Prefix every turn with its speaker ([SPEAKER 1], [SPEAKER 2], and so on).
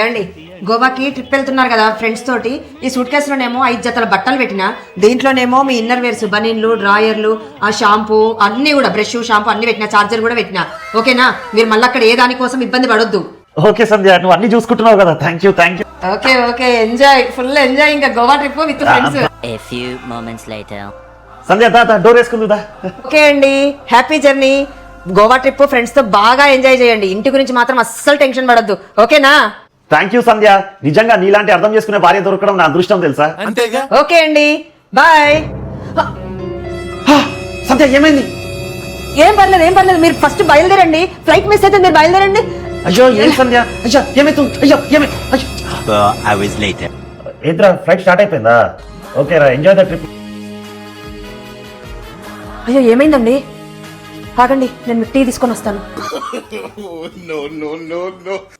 [SPEAKER 1] ఏమండి గోవాకి ట్రిప్ వెళ్తున్నారు కదా ఫ్రెండ్స్ తోటి ఈ సూట్ కేసులోనేమో ఐదు జతల బట్టలు పెట్టిన దీంట్లోనేమో మీ ఇన్నర్ వేర్స్ బనీన్లు డ్రాయర్లు ఆ షాంపూ అన్ని కూడా బ్రష్ షాంపూ అన్ని పెట్టిన చార్జర్ కూడా పెట్టిన. ఓకేనా? మీరు మళ్ళీ అక్కడ ఏ దానికోసం ఇబ్బంది పడొద్దు.
[SPEAKER 2] ఓకే సంధ్య నువ్వు అన్ని చూసుకుంటున్నావు కదా. Thank you thank you
[SPEAKER 1] okay okay enjoy full enjoy ఇంకా Goa trip with friends
[SPEAKER 3] A few moments later.
[SPEAKER 2] Sandhya దా దా, డోర్ వేసుకుందా
[SPEAKER 1] ఓకే అండి హ్యాపీ జర్నీ గోవా ట్రిప్ ఫ్రెండ్స్తో బాగా ఎంజాయ్ చేయండి. ఇంటి గురించి మాత్రం అస్సలు టెన్షన్ పడొద్దు. ఓకేనా?
[SPEAKER 2] థ్యాంక్ యూ సంధ్య నిజంగా నీలాంటి అర్థం చేసుకునే భార్య దొరకడం నా అదృష్టం తెలుసా?
[SPEAKER 1] ఓకే అండి. బాయ్.
[SPEAKER 2] హా, సంధ్య ఏమైంది?
[SPEAKER 1] ఏం పర్లేదు ఏం పర్లేదు. మీరు ఫస్ట్ బయలుదేరండి. ఫ్లైట్ మిస్ అయితే మీరు బయలుదేరండి.
[SPEAKER 2] అయ్యో ఏం సంధ్య అయ్యో ఏమైతుంది? అయ్యో ఏమై. ఏంట్రా ఫ్లైట్ స్టార్ట్ అయిపోయిందా? ఓకే రా ఎంజాయ్ ద ట్రిప్
[SPEAKER 1] అయ్యో ఏమైందండి? ఆగండి నేను మీకు టీ తీసుకొని వస్తాను.